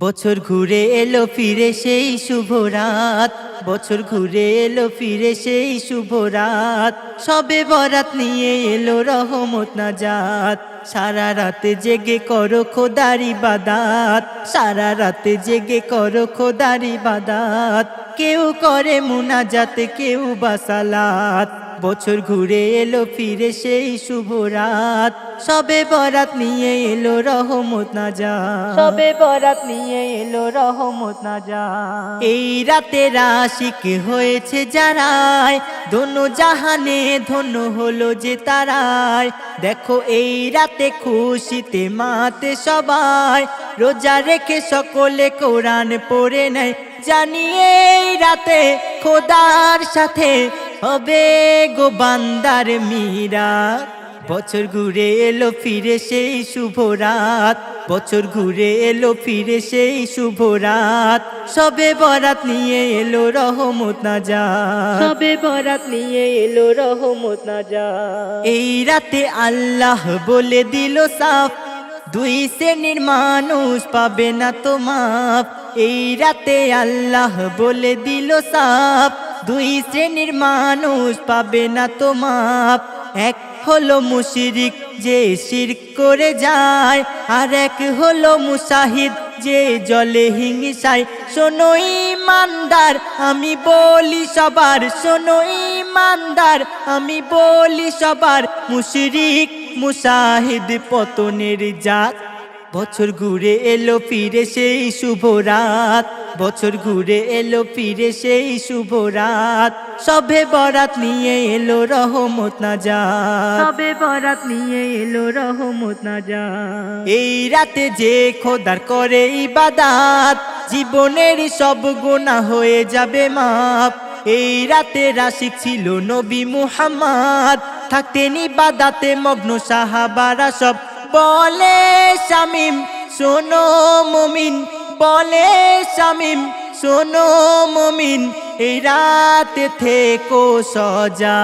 বছর ঘুরে এলো, ফিরে সেই শুভ রাত। বছর ঘুরে এলো, ফিরে সেই শুভ রাত। সবে বরাত নিয়ে এলো রহমত না নাজাত। সারা রাতে জেগে করো খোদারি বাদাত। সারা রাতে জেগে করো খোদারি বাদাত। কেউ করে মুনাজাত, কেউ বাসালাত বছর ঘুরে এলো ফিরে সেই শুভ রাত। সবে বরাত নিয়ে এলো রহমত না যা। সবে বরাত নিয়ে এলো রহমত না যা। এই রাতে রাশিক হয়েছে যারাই দোনো জাহানে ধন্য হলো যে তারাই। দেখো এই রাতে খুশিতে মাতে সবাই রোজা রেখে সকলে কোরআন পড়ে নেয়। জানিয়ে এই রাতে খোদার সাথে হবে গো বান্দার মীরা বছর ঘুরে এলো ফিরে সেই শুভ রাত। বছর ঘুরে এলো ফিরে সেই শুভ রাত। সবে বরাত নিয়ে এলো রহমত না যা সবে বরাত নিয়ে এলো রহমত না যা এই রাতে আল্লাহ বলে দিল সাফ দুই শ্রেণির মানুষ পাবে না তো মাপ। এই রাতে আল্লাহ বলে দিল সাপ দুই শ্রেণির মানুষ পাবে না তো মাপ। এক হলো মুশিরিক যে শির করে যায়, আর এক হলো মুসাহিদ যে জলে হিংসায়। শোনো ইমানদার, আমি বলি সবার, শোনো ইমানদার, আমি বলি সবার, মুশিরিক, মুসাহিদ পতনের জাত। বছর ঘুরে এলো ফিরে সেই শুভ রাত। বছর ঘুরে এলো ফিরে সেই শুভ রাত। সবে বরাত নিয়ে এলো রহমত না যা সবে বরাত নিয়ে এলো রহমত না যা এই রাতে যে খোদার করে ইবাদাত জীবনের সব গুণা হয়ে যাবে মাপ এই রাতে রাশিক ছিল নবী মুহাম্মদ থাকতেন ইবাদাতে মগ্ন সাহাবারা সব। বলে শামিম শোনো মুমিন। বলে শামিম শোনো মুমিন। এই রাতে থেকো সজা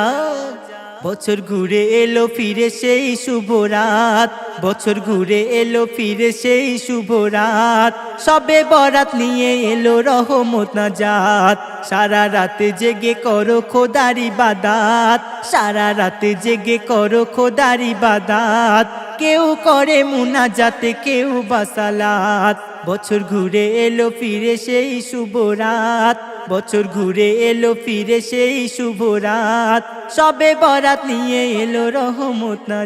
বছর ঘুরে এলো, ফিরে সেই শুভ রাত। বছর ঘুরে এলো, ফিরে সেই শুভ রাত। সবে বরাত নিয়ে এলো রহমত না জাত সারা রাতে জেগে করো খোদারি বাদাত। সারা রাতে জেগে করো খোদারি বাদাত। কেউ করে মুনাজাতে, কেউ বাসালাত বছর ঘুরে এলো, ফিরে সেই শুভ রাত। বছর ঘুরে এলো ফিরে সেই শুভ রাত। সবে বরাত নিয়ে এলো রহমত না